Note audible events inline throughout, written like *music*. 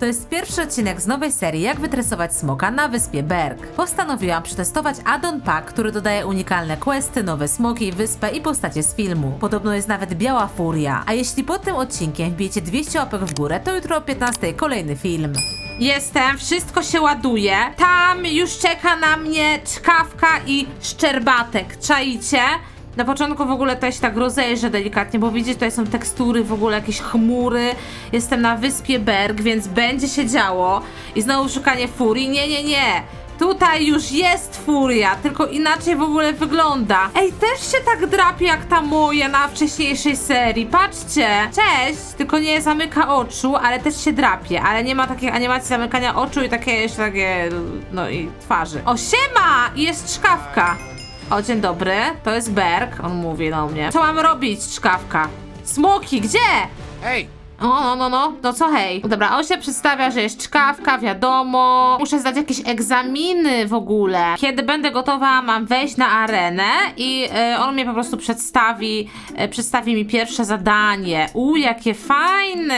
To jest pierwszy odcinek z nowej serii Jak wytresować smoka na wyspie Berg. Postanowiłam przetestować addon pack, który dodaje unikalne questy, nowe smoki, wyspę i postacie z filmu. Podobno jest nawet biała furia. A jeśli pod tym odcinkiem wbijecie 200 łapek w górę, to jutro o 15 kolejny film. Jestem, wszystko się ładuje. Tam już czeka na mnie czkawka i szczerbatek. Czaicie? Na początku w ogóle to się tak rozejrzę delikatnie, bo widzicie, tutaj są tekstury, w ogóle jakieś chmury. Jestem na wyspie Berg, więc będzie się działo. I znowu szukanie furii. Nie, nie, nie. Tutaj już jest furia, tylko inaczej w ogóle wygląda. Ej, też się tak drapie jak ta moja na wcześniejszej serii. Patrzcie. Cześć, tylko nie zamyka oczu, ale też się drapie. Ale nie ma takiej animacji zamykania oczu i takie jeszcze takie, no i twarzy. O, siema! Jest szkawka. O, dzień dobry, to jest Berg, on mówi do mnie. Co mam robić, czkawka? Smoki, gdzie? Hej, O, no, no, no, no co hej. Dobra, on się przedstawia, że jest czkawka, wiadomo. Muszę zdać jakieś egzaminy w ogóle. Kiedy będę gotowa, mam wejść na arenę i e, on mnie po prostu przedstawi, e, przedstawi mi pierwsze zadanie. U, jakie fajne!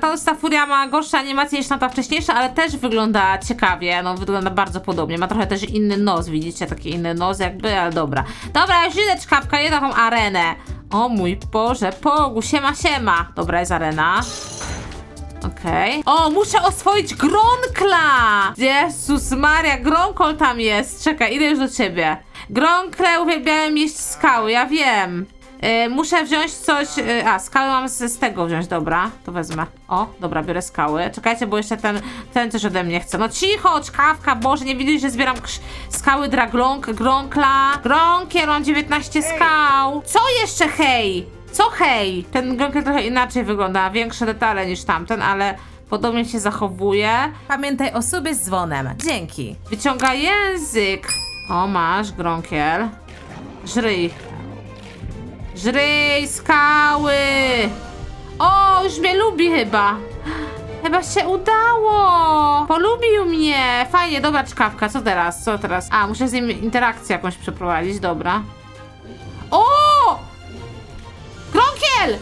Ta, ta furia ma gorsze animacje niż ta wcześniejsza, ale też wygląda ciekawie. No, wygląda bardzo podobnie. Ma trochę też inny nos, widzicie? Taki inny nos jakby, ale dobra. Dobra, już idę czkawka, na tą arenę. O mój Boże, pogu, siema, siema. Dobra, jest arena. Okej. O, muszę oswoić Gronkla! Jezus Maria, Gronkol tam jest. Czekaj, idę już do ciebie. Gronkle uwielbiają jeść skały, ja wiem. Yy, muszę wziąć coś. Yy, a, skały mam z, z tego wziąć, dobra. To wezmę. O, dobra, biorę skały. Czekajcie, bo jeszcze ten, ten coś ode mnie chce. No cicho, czkawka, Boże, nie widzisz, że zbieram skały dla Gronk, Gronkla. Gronkier, mam 19 skał. Co jeszcze, hej? Co hej? Ten Gronkier trochę inaczej wygląda, większe detale niż tamten, ale podobnie się zachowuje. Pamiętaj o sobie z dzwonem. Dzięki. Wyciąga język. O, masz, Gronkiel. Żryj. Żryj, skały. O, już mnie lubi chyba. Chyba się udało. Polubił mnie. Fajnie, dobra czkawka. Co teraz? Co teraz? A, muszę z nim interakcję jakąś przeprowadzić, dobra. O! Gronkiel!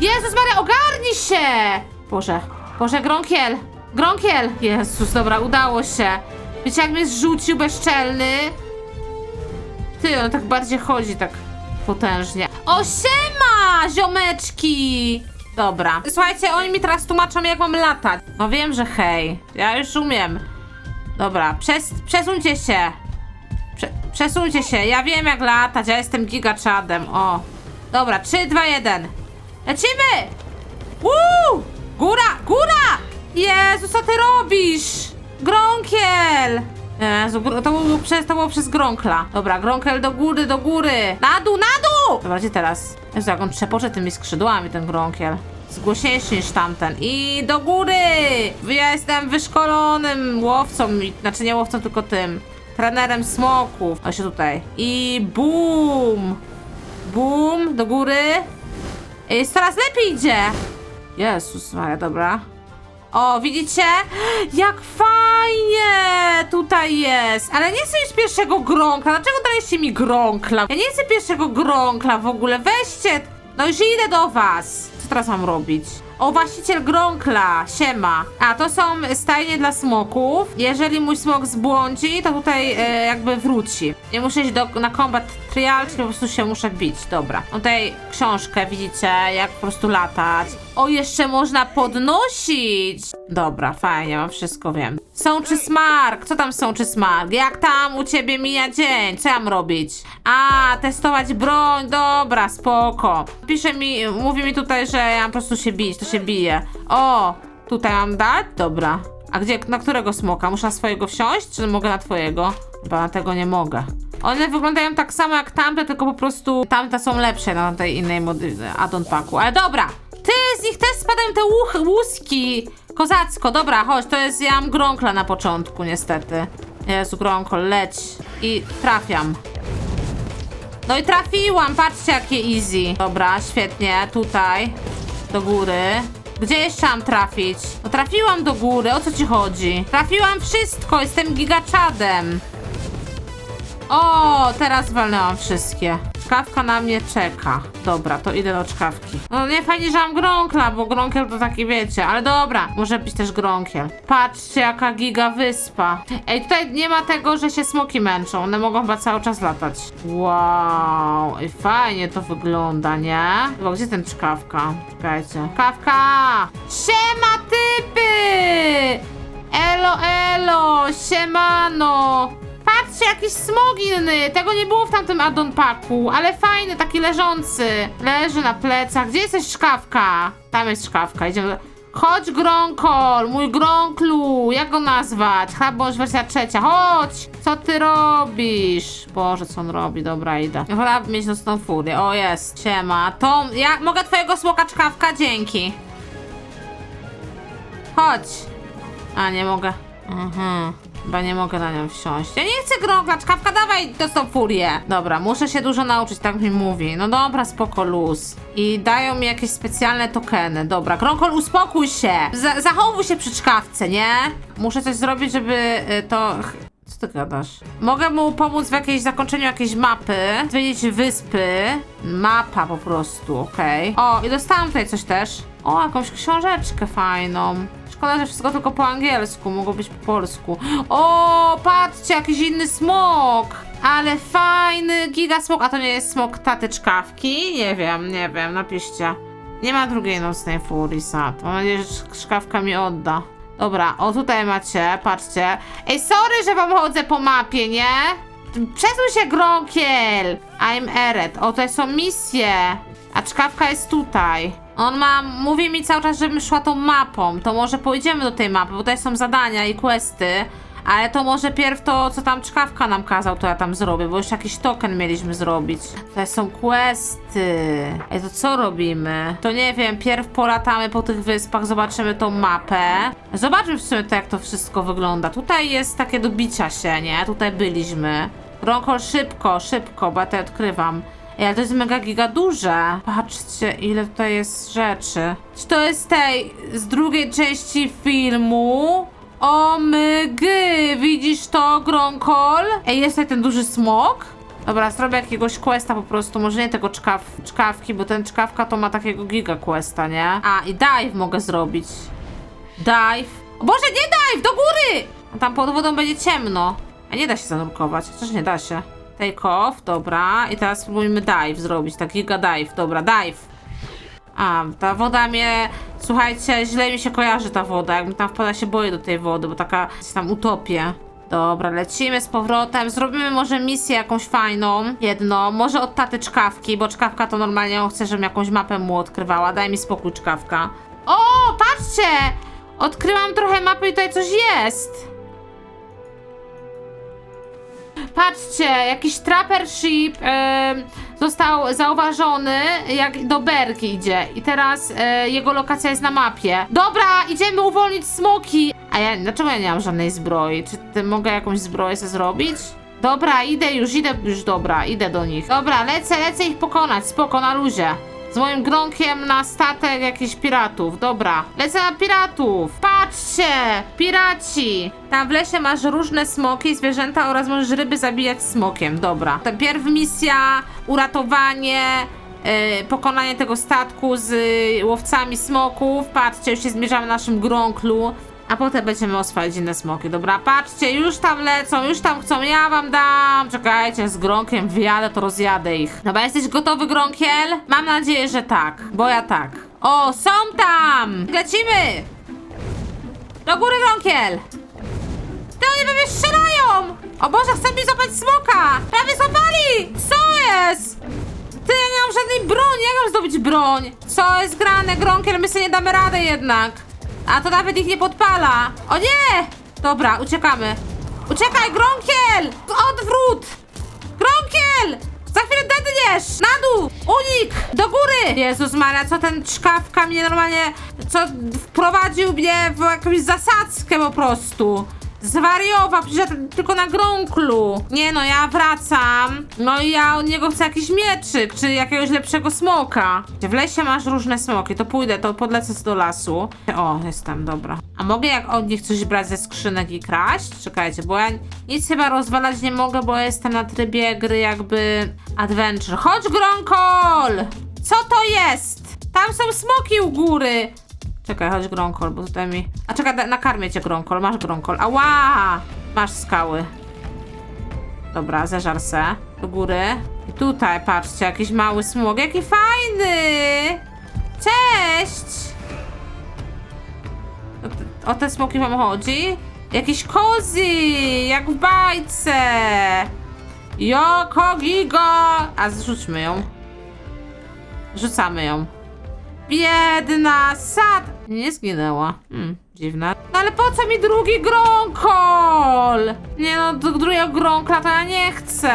Jezus Maria, ogarnij się! Boże, Boże, Gronkiel! Gronkiel! Jezus, dobra, udało się. Wiecie, jak mnie zrzucił bezczelny? Ty, on tak bardziej chodzi, tak potężnie. O, siema, ziomeczki! Dobra. Słuchajcie, oni mi teraz tłumaczą, jak mam latać. No wiem, że hej. Ja już umiem. Dobra, przes przesuńcie się. Prze przesuńcie się, ja wiem jak latać, ja jestem gigaczadem, o. Dobra, 3, 2, 1. Lecimy! Woo! Góra, góra! Jezu, co ty robisz? Gronkiel! Jezu, to było, przez, to było przez Gronkla. Dobra, Gronkel do góry, do góry. Na dół, na dół! Dobra, gdzie teraz? Jak on trzepocze tymi skrzydłami, ten Gronkiel. Zgłośniejszy niż tamten. I do góry! Ja jestem wyszkolonym łowcą, znaczy nie łowcą, tylko tym. Trenerem smoków. O się tutaj. I boom! Boom, do góry. Jest coraz lepiej idzie. Jezus Maria, dobra. O, widzicie? Jak fajnie tutaj jest. Ale nie chcę już pierwszego gronkla. Dlaczego daliście mi gronkla? Ja nie chcę pierwszego gronkla w ogóle. Weźcie. No już idę do was. Co teraz mam robić? O, właściciel gronkla. Siema. A, to są stajnie dla smoków. Jeżeli mój smok zbłądzi, to tutaj e, jakby wróci. Nie muszę iść do, na combat trial, czyli po prostu się muszę bić. Dobra. Mam tutaj książkę, widzicie, jak po prostu latać. O, jeszcze można podnosić. Dobra, fajnie, mam wszystko, wiem. Są czy smark? Co tam są czy smark? Jak tam u ciebie mija dzień? Co ja mam robić? A, testować broń, dobra, spoko. Pisze mi, mówi mi tutaj, że ja mam po prostu się bić, to się bije. O, tutaj mam dać? Dobra. A gdzie, na którego smoka? Muszę na swojego wsiąść, czy mogę na twojego? Chyba na tego nie mogę. One wyglądają tak samo jak tamte, tylko po prostu tamte są lepsze na tej innej mody addon packu. Ale dobra, ty, z nich też spadają te łuch, łuski. Kozacko, dobra, chodź, to jest, ja mam gronkla na początku niestety. Jezu, gronkol, leć. I trafiam. No i trafiłam, patrzcie jakie easy. Dobra, świetnie, tutaj. Do góry. Gdzie jeszcze mam trafić? No trafiłam do góry, o co ci chodzi? Trafiłam wszystko, jestem gigaczadem. O, teraz walnęłam wszystkie. Czkawka na mnie czeka. Dobra, to idę do czkawki. No nie fajnie, że mam grąkla, bo grąkiel to taki wiecie, ale dobra, może być też grąkiel. Patrzcie, jaka giga wyspa. Ej, tutaj nie ma tego, że się smoki męczą. One mogą chyba cały czas latać. Wow, i fajnie to wygląda, nie? Bo gdzie ten czkawka? Czekajcie. Kawka! Siema typy! Elo, elo, siemano! Patrzcie, jakiś smog inny! Tego nie było w tamtym addon paku, ale fajny, taki leżący. Leży na plecach. Gdzie jesteś szkawka? Tam jest szkawka, idziemy. Chodź, Gronkol, mój Gronklu, jak go nazwać? Bądź wersja trzecia, chodź! Co ty robisz? Boże, co on robi? Dobra, idę. Wolałabym mieć nocną furię. O, jest, siema. To, ja mogę twojego smoka czkawka? Dzięki. Chodź. A, nie mogę. Mhm. Chyba nie mogę na nią wsiąść. Ja nie chcę grąkla, czkawka, dawaj to tą furię. Dobra, muszę się dużo nauczyć, tak mi mówi. No dobra, spoko, luz. I dają mi jakieś specjalne tokeny. Dobra, Gronkol, uspokój się. Za zachowuj się przy czkawce, nie? Muszę coś zrobić, żeby y, to... Co ty gadasz? Mogę mu pomóc w jakiejś zakończeniu jakiejś mapy, zwiedzić wyspy. Mapa po prostu, okej. O, i dostałam tutaj coś też. O, jakąś książeczkę fajną. Szkoda, że wszystko tylko po angielsku, mogło być po polsku. O, patrzcie, jakiś inny smok! Ale fajny giga smok. A to nie jest smok taty czkawki? Nie wiem, nie wiem, napiszcie. Nie ma drugiej nocnej furii, sad. Mam nadzieję, że szkawka mi odda. Dobra, o tutaj macie, patrzcie. Ej, sorry, że wam chodzę po mapie, nie? Przesuń się, Gronkiel! I'm Eret. O, to są misje. A czkawka jest tutaj. On ma, mówi mi cały czas, żebym szła tą mapą. To może pójdziemy do tej mapy, bo tutaj są zadania i questy. Ale to może pierw to, co tam czkawka nam kazał, to ja tam zrobię, bo już jakiś token mieliśmy zrobić. Tutaj są questy. Ej, to co robimy? To nie wiem, pierw polatamy po tych wyspach, zobaczymy tą mapę. Zobaczmy w sumie to, jak to wszystko wygląda. Tutaj jest takie do bicia się, nie? Tutaj byliśmy. Ronkol, szybko, szybko, bo ja odkrywam. Ej, ale to jest mega giga duże. Patrzcie, ile tutaj jest rzeczy. Czy to jest tej z drugiej części filmu? O mygy, widzisz to, Gronkol? Ej, jest tutaj ten duży smok? Dobra, zrobię jakiegoś questa po prostu, może nie tego czkaw, czkawki, bo ten czkawka to ma takiego giga questa, nie? A, i dive mogę zrobić. Dive. O Boże, nie dive, do góry! Tam pod wodą będzie ciemno. A nie da się zanurkować, chociaż nie da się. Take off, dobra. I teraz spróbujmy dive zrobić, tak giga dive, dobra, dive. A, ta woda mnie, słuchajcie, źle mi się kojarzy ta woda, jakbym tam wpada się boję do tej wody, bo taka się tam utopię. Dobra, lecimy z powrotem, zrobimy może misję jakąś fajną, jedno, może od taty czkawki, bo czkawka to normalnie on chce, żebym jakąś mapę mu odkrywała, daj mi spokój czkawka. O, patrzcie! Odkryłam trochę mapy i tutaj coś jest. Patrzcie, jakiś trapper ship został zauważony, jak do Bergi idzie. I teraz e, jego lokacja jest na mapie. Dobra, idziemy uwolnić smoki. A ja, dlaczego ja nie mam żadnej zbroi? Czy ty, mogę jakąś zbroję sobie zrobić? Dobra, idę już, idę już, dobra, idę do nich. Dobra, lecę, lecę ich pokonać, spoko, na luzie. Z moim gronkiem na statek jakichś piratów. Dobra, lecę na piratów. Patrzcie, piraci. Tam w lesie masz różne smoki, zwierzęta oraz możesz ryby zabijać smokiem. Dobra. To pierw misja, uratowanie, yy, pokonanie tego statku z y, łowcami smoków. Patrzcie, już się zmierzamy na naszym gronklu. A potem będziemy oswajać inne smoki. Dobra, patrzcie, już tam lecą, już tam chcą, ja wam dam. Czekajcie, z Gronkiem wjadę, to rozjadę ich. Dobra, jesteś gotowy, Gronkiel? Mam nadzieję, że tak, bo ja tak. O, są tam! Lecimy! Do góry, Gronkiel! Ty, oni we mnie strzelają! O Boże, chcę mi złapać smoka! Prawie złapali! Co jest? Ty, ja nie mam żadnej broni, jak mam zdobyć broń? Co jest grane, Gronkiel? My sobie nie damy rady jednak. A to nawet ich nie podpala. O nie! Dobra, uciekamy. Uciekaj, Gronkiel! Odwrót! Gronkiel! Za chwilę dedniesz! Na dół! Unik! Do góry! Jezus Maria, co ten czkawka mnie normalnie... Co wprowadził mnie w jakąś zasadzkę po prostu. Zwariował, przecież ja tylko na grąklu. Nie no, ja wracam. No i ja od niego chcę jakiś mieczyk, czy jakiegoś lepszego smoka. W lesie masz różne smoki, to pójdę, to podlecę do lasu. O, jestem, dobra. A mogę jak od nich coś brać ze skrzynek i kraść? Czekajcie, bo ja nic chyba rozwalać nie mogę, bo jestem na trybie gry jakby adventure. Chodź, Gronkol! Co to jest? Tam są smoki u góry. Czekaj, chodź Gronkol, bo tutaj mi... A czekaj, nakarmię cię Gronkol, masz Gronkol. Ała! Masz skały. Dobra, zeżar se. Do góry. I tutaj, patrzcie, jakiś mały smok. Jaki fajny! Cześć! O te, o te smoki wam chodzi? Jakiś kozy, jak w bajce. Joko giga! A zrzućmy ją. Rzucamy ją. Biedna sad! Nie zginęła. Hmm, dziwne. No ale po co mi drugi gronkol? Nie no, drugiego gronkla to ja nie chcę.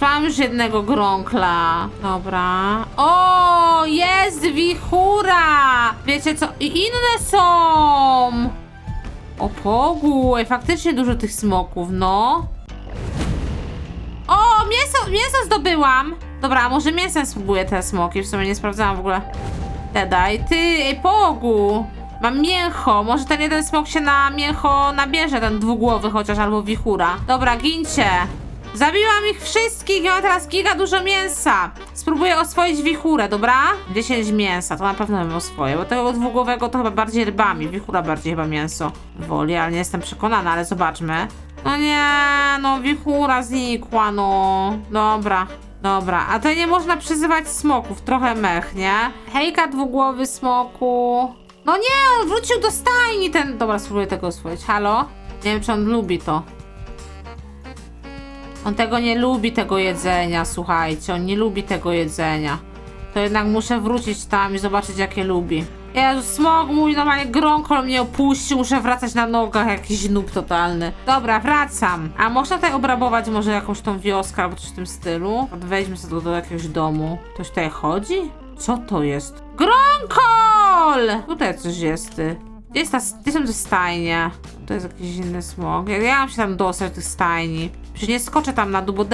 Mam już jednego gronkla. Dobra. O, jest wichura! Wiecie co? I inne są! O pogu, faktycznie dużo tych smoków, no. O, mięso, mięso zdobyłam! Dobra, może mięsem spróbuję te smoki, w sumie nie sprawdzałam w ogóle. Daj, ty, ej, pogu! Mam mięcho, może ten jeden smok się na mięcho nabierze, ten dwugłowy chociaż, albo wichura. Dobra, gincie! Zabiłam ich wszystkich i mam teraz giga dużo mięsa. Spróbuję oswoić wichurę, dobra? 10 mięsa, to na pewno bym oswoję, bo tego dwugłowego to chyba bardziej rybami, wichura bardziej chyba mięso woli, ale nie jestem przekonana, ale zobaczmy. No nie, no wichura znikła, no. Dobra, dobra. A to nie można przyzywać smoków, trochę mech, nie? Hejka dwugłowy smoku. No nie, on wrócił do stajni ten... Dobra, spróbuję tego oswoić. Halo? Nie wiem, czy on lubi to. On tego nie lubi, tego jedzenia, słuchajcie. On nie lubi tego jedzenia. To jednak muszę wrócić tam i zobaczyć, jakie lubi. Jezu, smog mój, normalnie gronkol mnie opuścił, muszę wracać na nogach, jakiś noob totalny. Dobra, wracam. A można tutaj obrabować może jakąś tą wioskę albo coś w tym stylu? Wejdźmy sobie do, do jakiegoś domu. Ktoś tutaj chodzi? Co to jest? Gronkol! Tutaj coś jest, ty. Gdzie, jest ta, gdzie są te stajnie? To jest jakiś inny smog. Jak ja mam się tam dostać do tych stajni? Przecież nie skoczę tam na dół, bo.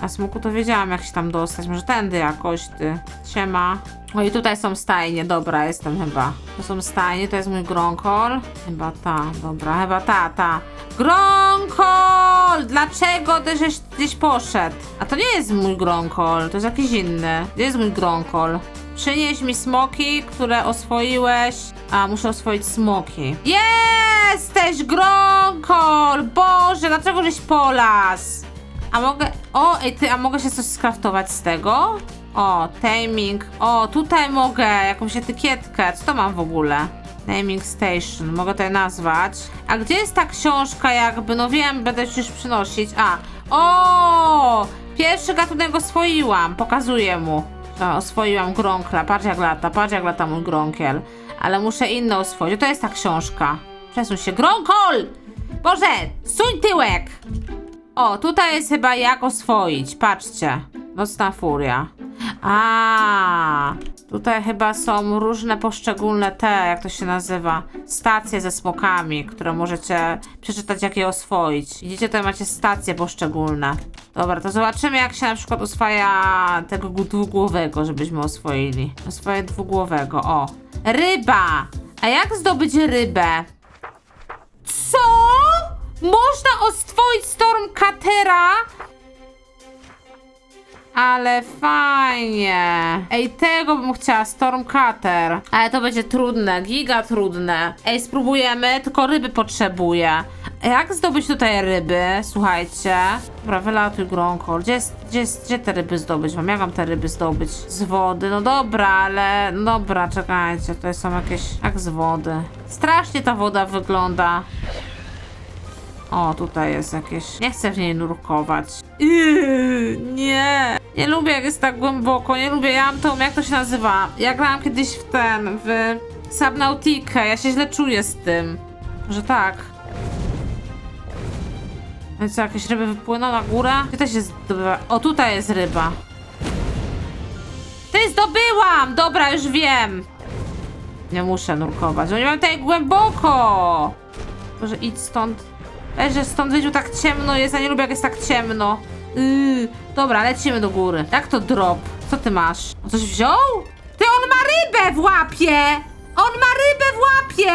A smoku to wiedziałam jak się tam dostać. Może tędy jakoś, ty. Siema. O i tutaj są stajnie, dobra, jestem chyba. To są stajnie, to jest mój gronkol. Chyba ta, dobra, chyba ta, ta. Gronkol! Dlaczego ty żeś gdzieś poszedł? A to nie jest mój gronkol, to jest jakiś inny. Gdzie jest mój gronkol? Przynieś mi smoki, które oswoiłeś. A, muszę oswoić smoki. Jesteś gronkol! Boże, dlaczego żeś polas? A mogę. O, a mogę się coś skraftować z tego? O, taming. O, tutaj mogę jakąś etykietkę. Co to mam w ogóle? Naming Station, mogę tutaj nazwać. A gdzie jest ta książka jakby? No wiem, będę już przynosić. A, o! Pierwszy gatunek oswoiłam, pokazuję mu. O, oswoiłam gronkla, patrz jak lata, patrz jak lata mój gronkiel. Ale muszę inne oswoić, to jest ta książka. Przesuń się, gronkol! Boże, suń tyłek! O, tutaj jest chyba jak oswoić. Patrzcie. Nocna furia. A, tutaj chyba są różne poszczególne te, jak to się nazywa, stacje ze smokami, które możecie przeczytać, jak je oswoić. Widzicie, tutaj macie stacje poszczególne. Dobra, to zobaczymy, jak się na przykład oswaja tego dwugłowego, żebyśmy oswoili. Oswoję dwugłowego, o. Ryba! A jak zdobyć rybę? Co? Można oswoić Stormcatera? Ale fajnie. Ej, tego bym chciała, Stormcutter. Ale to będzie trudne, giga trudne. Ej, spróbujemy, tylko ryby potrzebuję. Jak zdobyć tutaj ryby? Słuchajcie. Dobra, wylatuj gronkol. Gdzie, gdzie, gdzie te ryby zdobyć mam? Jak mam te ryby zdobyć? Z wody. No dobra, ale... No dobra, czekajcie. To są jakieś... Jak z wody. Strasznie ta woda wygląda. O, tutaj jest jakieś. Nie chcę w niej nurkować. Yy, nie. Nie lubię, jak jest tak głęboko. Nie lubię. Ja mam tą, jak to się nazywa? Ja grałam kiedyś w ten, w Subnautikę. Ja się źle czuję z tym. Że tak. No co, jakieś ryby wypłyną na górę? Gdzie to się zdobywa? O, tutaj jest ryba. Ty zdobyłam! Dobra, już wiem. Nie muszę nurkować. No nie mam tutaj głęboko. Może idź stąd. Weź, że stąd wyjdziu tak ciemno jest, ja nie lubię jak jest tak ciemno. Yy, dobra, lecimy do góry. Jak to drop? Co ty masz? On coś wziął? Ty, on ma rybę w łapie! On ma rybę w łapie!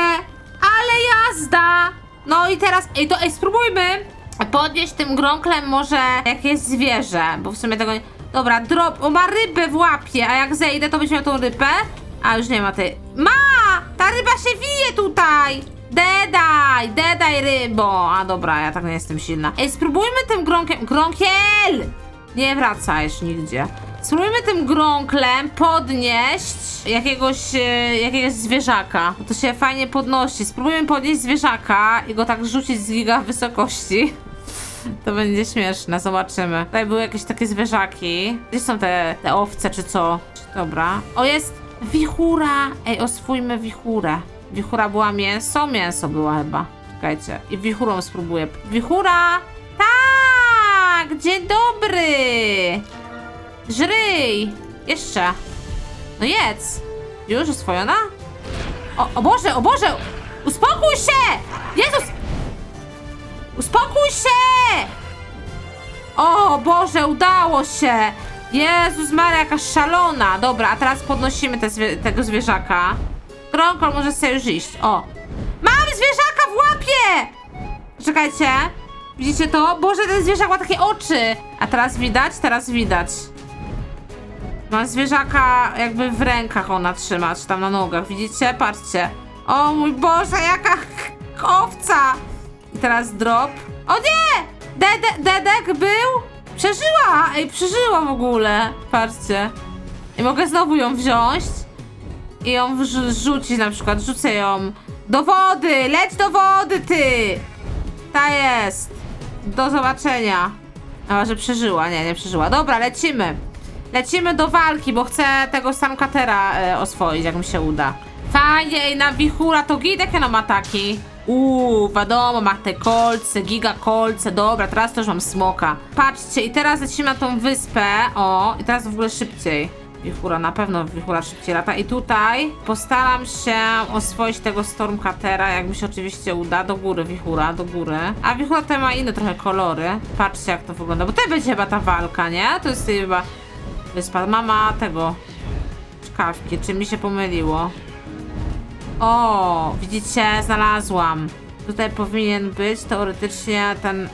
Ale jazda! No i teraz, ej, to ej, spróbujmy podnieść tym gronklem może jakieś zwierzę, bo w sumie tego nie... Dobra, drop, on ma rybę w łapie, a jak zejdę, to będzie miał tą rybę? A, już nie ma tej... Ma! Ta ryba się wije tutaj! Dedaj, dedaj rybo! A dobra, ja tak nie jestem silna. Ej, spróbujmy tym gronkiem... Gronkiel! Nie wracajesz nigdzie. Spróbujmy tym gronklem podnieść jakiegoś, e, jakiegoś zwierzaka. Bo to się fajnie podnosi. Spróbujmy podnieść zwierzaka i go tak rzucić z giga wysokości. To będzie śmieszne, zobaczymy. Tutaj były jakieś takie zwierzaki. Gdzie są te, te owce, czy co? Dobra. O, jest wichura! Ej, oswójmy wichurę. Wichura była mięso? Mięso była chyba. Czekajcie. I wichurą spróbuję. Wichura! Tak! Dzień dobry! Żryj! Jeszcze. No jedz. Już oswojona? O, o Boże, o Boże! Uspokój się! Jezus! Uspokój się! O Boże, udało się! Jezus Maria, jaka szalona! Dobra, a teraz podnosimy te zwie tego zwierzaka. Gronkol może sobie już iść. O! Mam zwierzaka w łapie! Czekajcie. Widzicie to? Boże, ten zwierzak ma takie oczy! A teraz widać? Teraz widać. Mam zwierzaka jakby w rękach ona trzyma, czy tam na nogach. Widzicie? Patrzcie. O mój Boże, jaka owca! I teraz drop. O nie! Dede, dedek był? Przeżyła! Ej, przeżyła w ogóle. Patrzcie. I mogę znowu ją wziąć i ją rzucić na przykład. Rzucę ją do wody! Leć do wody, ty! Ta jest! Do zobaczenia. A, że przeżyła. Nie, nie przeżyła. Dobra, lecimy. Lecimy do walki, bo chcę tego Stankatera e, oswoić, jak mi się uda. Fajnie, ej, na wichura to git, jakie nam ataki? Uuu, wiadomo, ma te kolce, giga kolce, dobra, teraz też mam smoka. Patrzcie, i teraz lecimy na tą wyspę, o, i teraz w ogóle szybciej. Wichura, na pewno wichura szybciej lata. I tutaj postaram się oswoić tego Stormcatera, jak mi się oczywiście uda. Do góry wichura, do góry. A wichura tutaj ma inne trochę kolory. Patrzcie jak to wygląda, bo to będzie chyba ta walka, nie? To jest chyba wyspa. Mama tego czkawki, czy mi się pomyliło? O, widzicie, znalazłam. Tutaj powinien być teoretycznie ten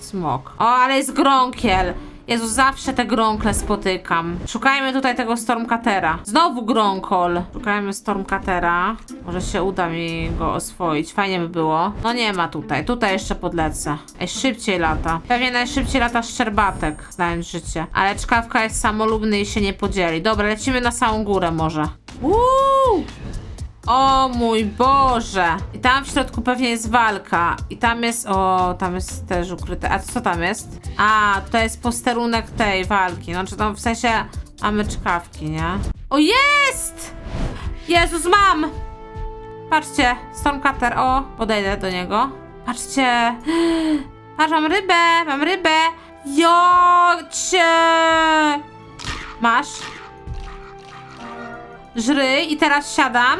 smok. O, ale jest gronkiel. Jezu, zawsze te gronkle spotykam. Szukajmy tutaj tego Stormcatera. Znowu gronkol. Szukajmy Stormcatera. Może się uda mi go oswoić. Fajnie by było. No nie ma tutaj. Tutaj jeszcze podlecę. Ej, szybciej lata. Pewnie najszybciej lata szczerbatek, znając życie. Ale czkawka jest samolubny i się nie podzieli. Dobra, lecimy na samą górę może. Uuu! O mój Boże! I tam w środku pewnie jest walka. I tam jest. O, tam jest też ukryte. A co tam jest? A, to jest posterunek tej walki. No, czy tam w sensie mamy czkawki, nie? O, jest! Jezus, mam! Patrzcie, Stormcutter. O, podejdę do niego. Patrzcie. Patrz, mam rybę, mam rybę. Jocie! Masz? Żry i teraz siadam.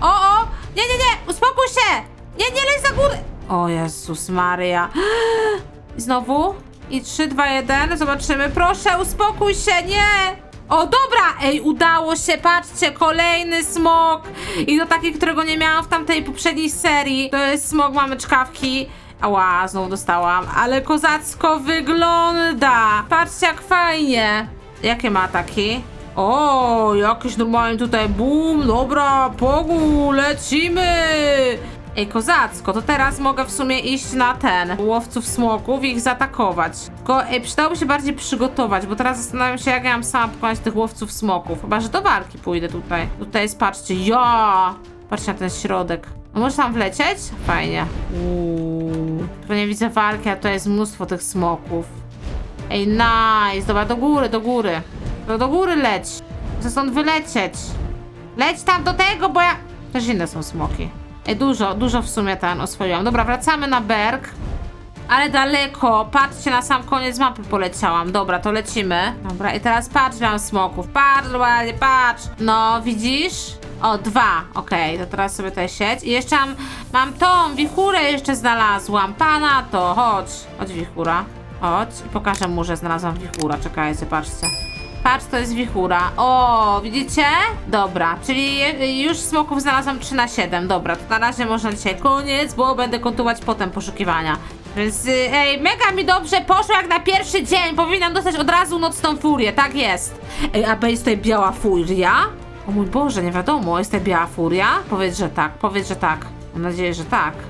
O, o! Nie, nie, nie! Uspokój się! Nie, nie leć za górę! O Jezus Maria. *gasps* Znowu? I 3, 2, 1. Zobaczymy. Proszę, uspokój się, nie! O, dobra! Ej, udało się, patrzcie, kolejny smok! I to taki, którego nie miałam w tamtej poprzedniej serii. To jest smok, mamy czkawki. Ała, znowu dostałam. Ale kozacko wygląda! Patrzcie, jak fajnie! Jakie ma ataki? O, jakiś normalnie tutaj boom, dobra, pogu, lecimy! Ej, kozacko, to teraz mogę w sumie iść na ten, łowców smoków i ich zaatakować. Tylko, ej, przydałoby się bardziej przygotować, bo teraz zastanawiam się, jak ja mam sama pokonać tych łowców smoków. Chyba, że do walki pójdę tutaj. Tutaj jest, patrzcie, ja! Patrzcie na ten środek. No może tam wlecieć? Fajnie. Uuu. Tylko nie widzę walki, a to jest mnóstwo tych smoków. Ej, nice! Dobra, do góry, do góry. To do góry leć. Chcę stąd wylecieć. Leć tam do tego, bo ja... Też inne są smoki. Ej, dużo, dużo w sumie ten oswoiłam. Dobra, wracamy na berg. Ale daleko. Patrzcie, na sam koniec mapy poleciałam. Dobra, to lecimy. Dobra, i teraz patrz, mam smoków. Patrz, ładnie, patrz. No, widzisz? O, dwa. Okej, to teraz sobie tutaj siedź. I jeszcze mam, mam tą wichurę jeszcze znalazłam. Pana to, chodź. Chodź wichura. Chodź. I pokażę mu, że znalazłam wichura. Czekajcie, patrzcie. Patrz, to jest wichura. O, widzicie? Dobra, czyli już smoków znalazłam 3 na 7. Dobra, to na razie można dzisiaj koniec, bo będę kontynuować potem poszukiwania. Więc, y, ej, mega mi dobrze poszło jak na pierwszy dzień. Powinnam dostać od razu nocną furię, tak jest. Ej, a jest tutaj biała furia? O mój Boże, nie wiadomo, jest tutaj biała furia? Powiedz, że tak, powiedz, że tak. Mam nadzieję, że tak.